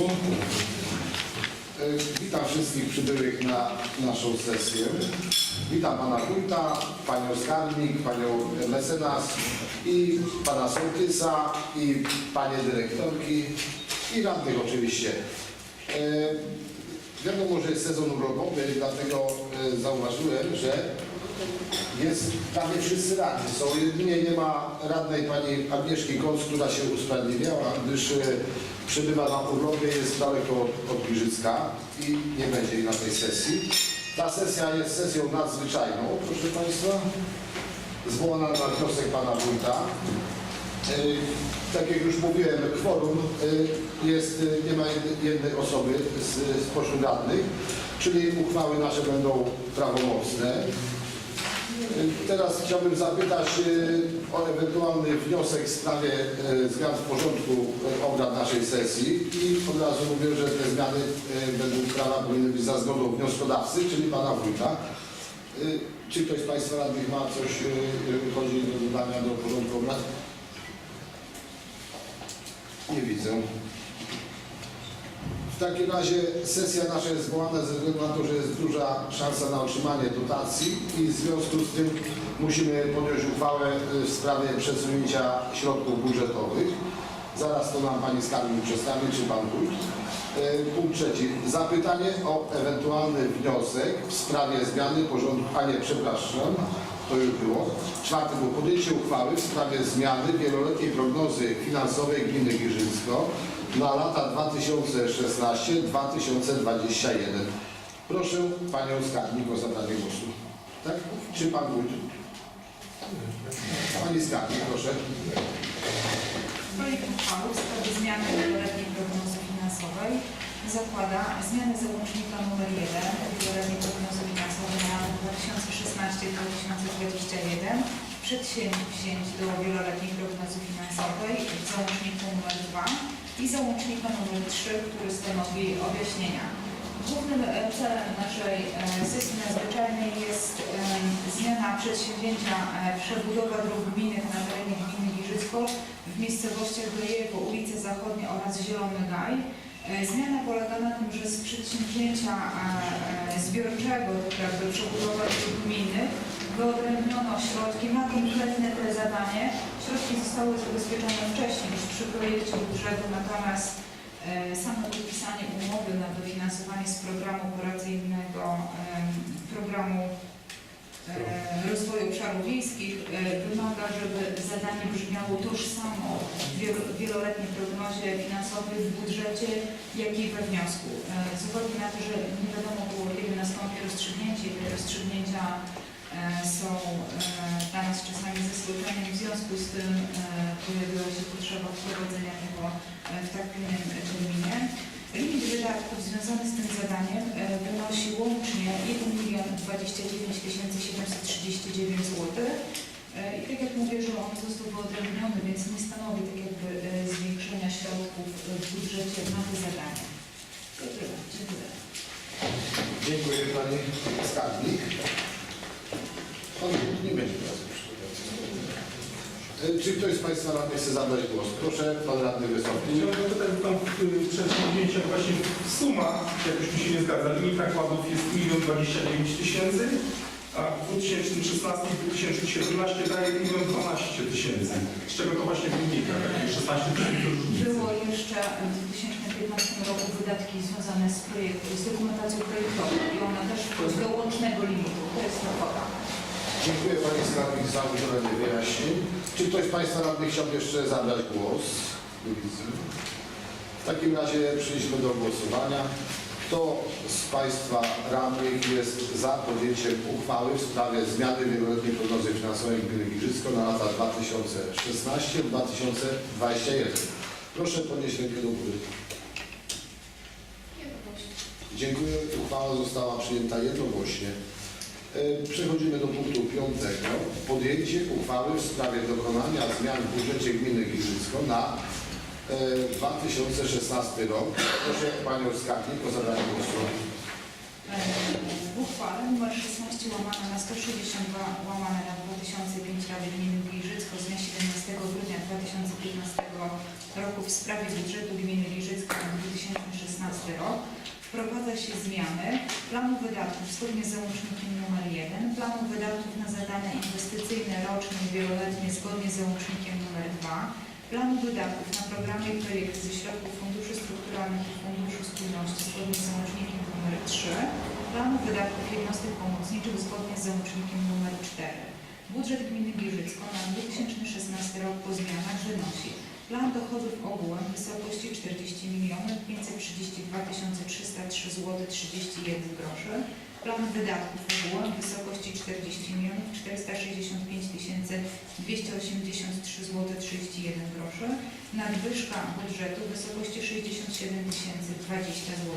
E, Witam wszystkich przybyłych na naszą sesję. Witam Pana Wójta, Panią Skarbnik, Panią Mecenas i Pana Sołtysa i Panie Dyrektorki i radnych oczywiście. E, Wiadomo, że jest sezon urlopowy, dlatego e, zauważyłem, że jest prawie wszyscy radni. Są jedynie nie ma radnej pani Agnieszki Kąs, która się usprawiedliwiała, gdyż e, przebywa na urlopie, jest daleko od, od Giżycka i nie będzie jej na tej sesji. Ta sesja jest sesją nadzwyczajną, proszę Państwa, zwołana na wniosek pana wójta. E, Tak jak już mówiłem, kworum e, jest, nie ma jednej- jednej osoby z, spośród radnych, czyli uchwały nasze będą prawomocne. Teraz chciałbym zapytać e, o ewentualny wniosek w sprawie e, zmian w porządku e, obrad naszej sesji i od razu mówię, że te zmiany według prawa powinny być za zgodą wnioskodawcy, czyli pana wójta. Czy ktoś z Państwa radnych ma coś, chodzi o dodania do porządku obrad? Nie widzę. W takim razie sesja nasza jest zwołana ze względu na to, że jest duża szansa na otrzymanie dotacji i w związku z tym musimy podjąć uchwałę y, w sprawie przesunięcia środków budżetowych. Zaraz to nam Pani Skarbnik przedstawi, czy Pan Wójt. Y, Punkt trzeci. Zapytanie o ewentualny wniosek w sprawie zmiany porządku, a nie, przepraszam, to już było. Czwarte było podjęcie uchwały w sprawie zmiany wieloletniej prognozy finansowej gminy Giżycko na lata 2016-2021. Proszę Panią Skarbnik o zabranie głosu. Tak? Czy Pan Wójt? Pani Skarbnik, proszę. Projekt uchwały w sprawie zmiany wieloletniej prognozy finansowej zakłada zmianę załącznika nr 1 wieloletniej prognozy finansowej na lata 2016-2021 przedsięwzięć do wieloletniej prognozy finansowej w załączniku nr 2 i załącznika nr 3, który stanowi objaśnienia. Głównym e, celem naszej e, sesji nadzwyczajnej jest e, zmiana przedsięwzięcia przebudowa dróg gminnych na terenie gminy Giżycko w miejscowościach Grejewo, ulice Zachodnie oraz Zielony Gaj. Zmiana polega na tym, że z przedsięwzięcia zbiorczego, tak jakby przebudowa dróg gminnych, wyodrębniono środki na konkretne te zadanie. Środki zostały zabezpieczone wcześniej już przy projekcie budżetu, natomiast E, Samo podpisanie umowy na dofinansowanie z programu operacyjnego programu e, rozwoju obszarów wiejskich e, wymaga, żeby zadanie brzmiało tożsamo w wielo- wieloletniej prognozie finansowej w budżecie, jak i we wniosku. Z uwagi na to, że nie wiadomo było, kiedy nastąpi rozstrzygnięcie, i te rozstrzygnięcia są e, dla nas czasami zaskoczeniem. W związku z tym e, pojawiła się potrzeba wprowadzenia tego e, w tak pilnym terminie. Limit wydatków związany z tym zadaniem e, wynosi łącznie 1 milion 29 739 zł. E, I tak jak mówię, że on został wyodrębniony, więc nie stanowi tak jakby e, zwiększenia środków e, w budżecie na zadania. To tyle. Dziękuję. Dziękuję Pani Skarbnik. Pan nie będzie Czy ktoś z Państwa radnych chce zabrać głos? Proszę, Pan Radny. Chciałbym zapytać, bo tam w y, przedsięwzięciach właśnie suma, jakoś mi się nie zgadza, limit nakładów jest 1 29 tysięcy, a w 2016 i 2017 daje 1 12 tysięcy. Z czego to właśnie wynika? Takie 16 tysięcy różnicy. Było jeszcze w 2015 roku wydatki związane z, projekt, z dokumentacją projektową i ona też wchodzi do łącznego limitu. To jest ta kwota. Dziękuję Pani Skarbnik za udzielenie wyjaśnień. Czy ktoś z Państwa radnych chciałby jeszcze zabrać głos? Nie widzę. W takim razie przejdźmy do głosowania. Kto z Państwa radnych jest za podjęciem uchwały w sprawie zmiany wieloletniej prognozy finansowej gminy Giżycko na lata 2016-2021? Proszę podnieść rękę do góry. Dziękuję. Uchwała została przyjęta jednogłośnie. E, Przechodzimy do punktu piątego. Podjęcie uchwały w sprawie dokonania zmian w budżecie gminy Giżycko na e, 2016 rok. Proszę Panią Skarbnik o zabranie głosu. Uchwale nr 16 łamane na 162 łamane na 2005 Rady Gminy Giżycko z dnia 17 grudnia 2015 roku w sprawie budżetu gminy Giżycka na 2016 rok wprowadza się zmiany planu wydatków zgodnie z załącznikiem nr 1, planu wydatków na zadania inwestycyjne roczne i wieloletnie zgodnie z załącznikiem nr 2, planu wydatków na programy i projekty ze środków funduszy strukturalnych i funduszu spójności zgodnie z załącznikiem nr 3, planu wydatków jednostek pomocniczych zgodnie z załącznikiem nr 4. Budżet gminy Giżycko na 2016 rok po zmianach wynosi plan dochodów ogółem w wysokości 40 milionów 532 303 zł 31 groszy, plan wydatków ogółem w wysokości 40 milionów 465 283 zł 31 groszy, nadwyżka budżetu w wysokości 67 020 zł,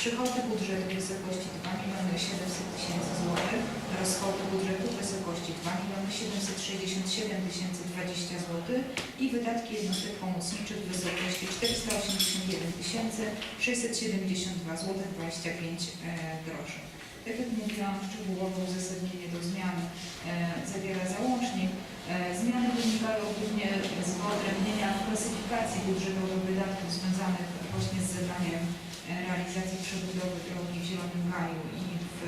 przychody budżetu w wysokości 2 miliony 700 tysięcy złotych, rozchody budżetu w wysokości 2 miliony 767 tysięcy 20 zł i wydatki jednostek pomocniczych w wysokości 481 tysięcy 672 zł 25 e, groszy. Tak jak mówiłam, szczegółowe uzasadnienie do zmian e, zawiera załącznik. E, zmiany wynikają głównie z wyodrębnienia klasyfikacji budżetowych wydatków związanych właśnie z zadaniem e, realizacji przebudowy drogi w Zielonym Gaju i w,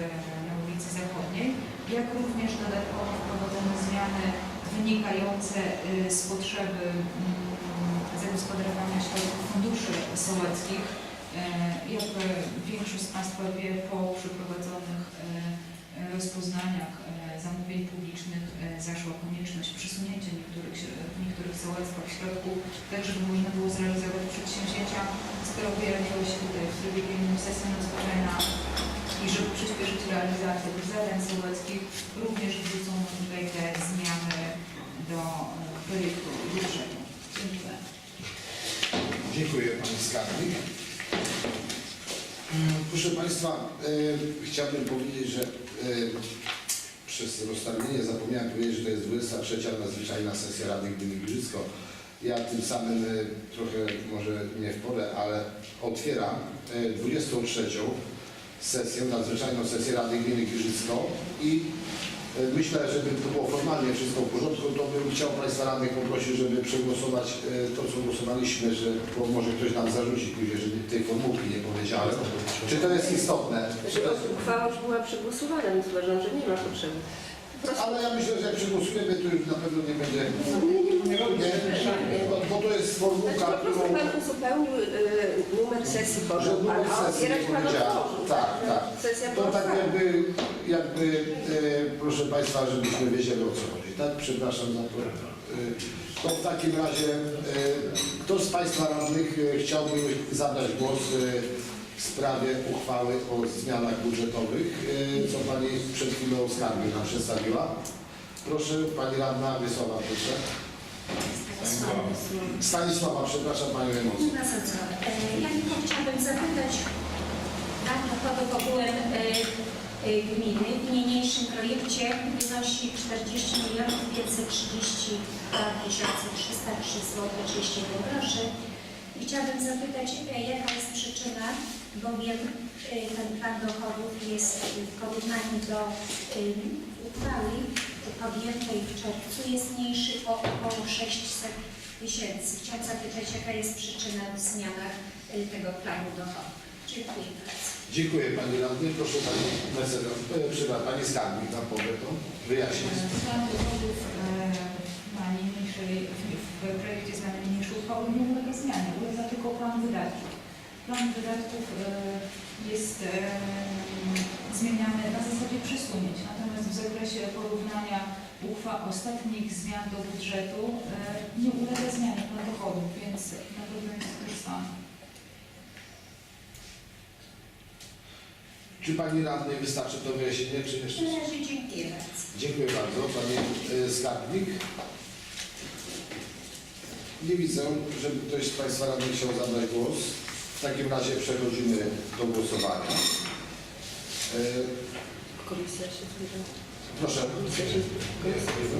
na ulicy Zachodniej, jak również dodatkowo wprowadzone zmiany wynikające z potrzeby mm, zagospodarowania środków funduszy sołeckich. E, Jak większość z Państwa wie, po przeprowadzonych e, rozpoznaniach e, zamówień publicznych zaszła konieczność przesunięcia niektórych, w niektórych sołeckach środków, tak żeby można było zrealizować przedsięwzięcia, które pojawiły się tutaj w trybie pilnym sesji nadzwyczajna i żeby przyspieszyć realizację tych zadań sołeckich, również wrzucono tutaj te zmiany do projektu budżetu. Dziękuję. Dziękuję Pani Skarbnik. Proszę Państwa, e, chciałbym powiedzieć, że e, przez rozstawienie zapomniałem powiedzieć, że to jest 23. nadzwyczajna sesja Rady Gminy Giżycko. Ja tym samym e, trochę może nie w porę, ale otwieram e, 23. sesję, nadzwyczajną sesję Rady Gminy Giżycko i myślę, żeby to było formalnie wszystko w porządku, to bym chciał Państwa radnych poprosić, żeby przegłosować e, to, co głosowaliśmy, że bo może ktoś nam zarzuci później, że tej formułki nie powiedziałem. Czy to jest istotne? Czy Znaczy, uchwała już była przegłosowana, więc uważam, że nie ma potrzeby. Po prostu Ale ja myślę, że jak przegłosujemy, to już na pewno nie będzie... nie, bo, bo to jest Znaczy, formułka, po prostu którą... Pan uzupełnił y, numer sesji Że podał Pan, numer a sesji otwierać Pan otworzył. Tak, tak. Sesja To była tak otwarta. jakby, jakby e, proszę Państwa, żebyśmy wiedzieli o co chodzi. Tak, przepraszam za to. E, to w takim razie e, kto z Państwa radnych e, chciałby zabrać głos e, w sprawie uchwały o zmianach budżetowych, e, co Pani przed chwilą skarbie nam przedstawiła? Proszę, Pani Radna Wiesława, proszę. Stanisława, przepraszam Panią emocję. Co. E, Ja tylko chciałabym zapytać, tak dochodów ogółem gminy w niniejszym projekcie wynosi 40 milionów 532 tysiące 303 zł 31 groszy. Chciałabym zapytać, e, jaka jest przyczyna, bowiem e, ten plan dochodów jest w porównaniu do e, uchwały podjętej w czerwcu jest mniejszy o około 600 tysięcy. Chciałam zapytać, jaka jest przyczyna w zmianach y, tego planu dochodów. Dziękuję bardzo. Dziękuję Pani Radny. Proszę Pani Mecenas, e, przepraszam, Pani Skarbnik powie to, wyjaśni. Plan dochodów e, na niniejszej, w- w projekcie zmiany niniejszej uchwały nie ulega zmianie, ulega tylko plan wydatków. Plan wydatków e, jest e, zmieniany na zasadzie przesunięć, natomiast w zakresie porównania uchwał ostatnich zmian do budżetu e, nie ulega zmianie plan dochodów, więc na pewno jest to sam. Czy Pani Radnej wystarczy to wyjaśnienie, czy jeszcze? Na razie dziękuję bardzo. Dziękuję bardzo. Pani Skarbnik. Nie widzę, żeby ktoś z Państwa radnych chciał zabrać głos. W takim razie przechodzimy do głosowania. E, Komisja się zbiera. Proszę.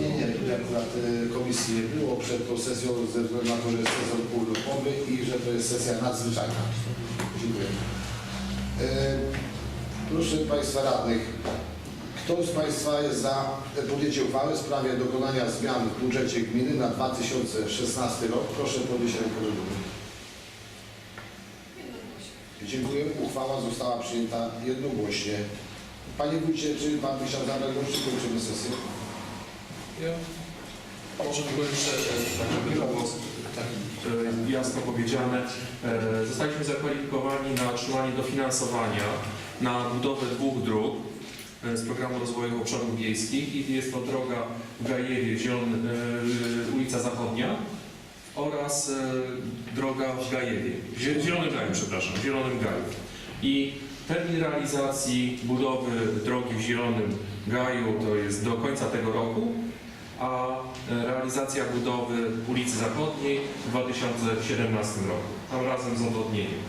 Nie, nie, tutaj akurat e, komisji nie było przed tą sesją ze względu na to, że jest sezon urlopowy i że to jest sesja nadzwyczajna. Dziękuję. E, Proszę Państwa radnych, Kto z Państwa jest za podjęciem uchwały w sprawie dokonania zmian w budżecie gminy na 2016 rok? Proszę podnieść rękę do góry. Dziękuję. Uchwała została przyjęta jednogłośnie. Panie Wójcie, czy Pan by chciał zabrać głos, czy kończymy sesję? Ja może tylko jeszcze, tak żeby to było e, jasno powiedziane, zostaliśmy zakwalifikowani na otrzymanie dofinansowania na budowę dwóch dróg e, z programu rozwoju obszarów wiejskich i jest to droga w Gajewie, Zielony, e, ulica Zachodnia oraz e, droga w Gajewie, w Zie- Zielonym Gaju, przepraszam, w Zielonym Gaju. I termin realizacji budowy drogi w Zielonym Gaju to jest do końca tego roku, a e, realizacja budowy ulicy Zachodniej w 2017 roku, tam razem z odwodnieniem.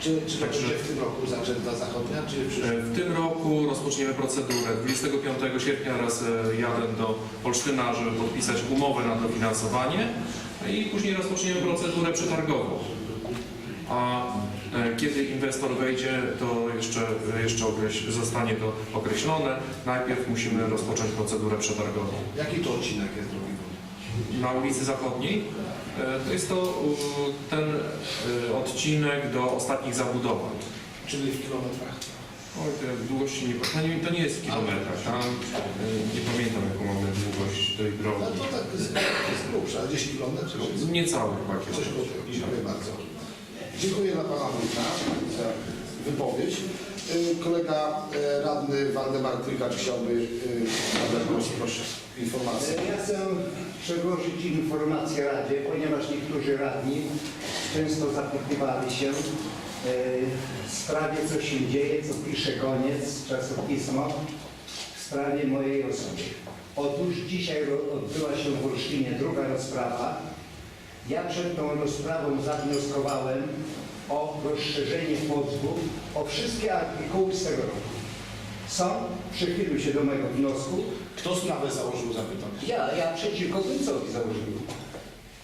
Czy, czy to Także- będzie w tym roku zaczęta zachodnia, czy w przyszłym? E, W tym roku rozpoczniemy procedurę. 25 sierpnia raz e, jadę do Olsztyna, żeby podpisać umowę na dofinansowanie i później rozpoczniemy procedurę przetargową. A e, kiedy inwestor wejdzie, to jeszcze, jeszcze okreś- zostanie to określone. Najpierw musimy rozpocząć procedurę przetargową. Jaki to odcinek jest drogi? Na ulicy Zachodniej e, to jest to ten e, odcinek do ostatnich zabudowań. Czyli w kilometrach? Oj, te długości nie, to nie, to nie jest w kilometrach. Tam, nie pamiętam jaką mamy długość tej No drogi. to tak jest, jest grubsza, gdzieś kilometr, czy coś? Niecały chyba Coś kilometr. koło tego. Dziękuję bardzo. Dziękuję dla Pana Wójta za wypowiedź. Y, Kolega y, radny Waldemar Trykacz chciałby y, zabrać głos. Proszę, informację. Ja chcę przedłożyć informację Radzie, ponieważ niektórzy radni często zapytywali się w sprawie, co się dzieje, co pisze koniec czasopismo w sprawie mojej osoby. Otóż dzisiaj odbyła się w Olsztynie druga rozprawa. Ja przed tą rozprawą zawnioskowałem o rozszerzenie pozwu o wszystkie artykuły z tego roku. Sąd przychylił się do mojego wniosku, Kto sprawę założył, zapytam. ja, ja przeciwko końcowi założyłem.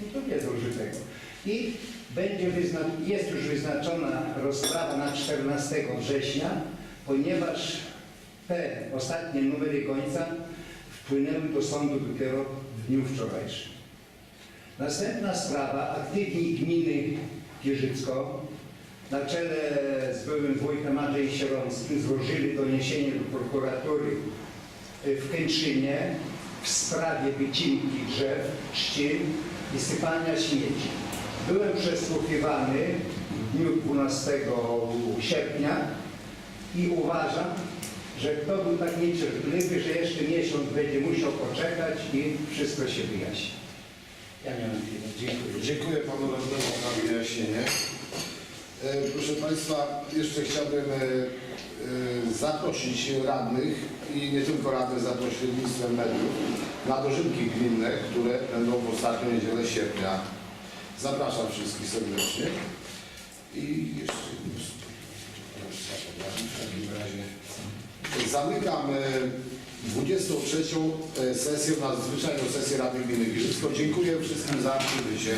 No to nie złoży tego. I będzie jest już wyznaczona rozprawa na 14 września, ponieważ te ostatnie numery końca wpłynęły do sądu dopiero w dniu wczorajszym. Następna sprawa, aktywni gminy Pierzycko na czele z byłym wójtem Andrzejem Sieronskim złożyli doniesienie do prokuratury w Kętrzynie w sprawie wycinki drzew, trzcin i sypania śmieci. Byłem przesłuchiwany w dniu 12 sierpnia i uważam, że kto był tak niecierpliwy, że jeszcze miesiąc będzie musiał poczekać i wszystko się wyjaśni. Ja miałem tyle. Dziękuję. Dziękuję Panu radnemu za wyjaśnienie. E, Proszę Państwa, jeszcze chciałbym e, e, zaprosić radnych i nie tylko radnych za pośrednictwem mediów na dożynki gminne, które będą w ostatnią niedzielę sierpnia. Zapraszam wszystkich serdecznie. I jeszcze w takim razie zamykam e, 23. sesję, nadzwyczajną sesję Rady Gminy Giżycko. Dziękuję wszystkim za przybycie.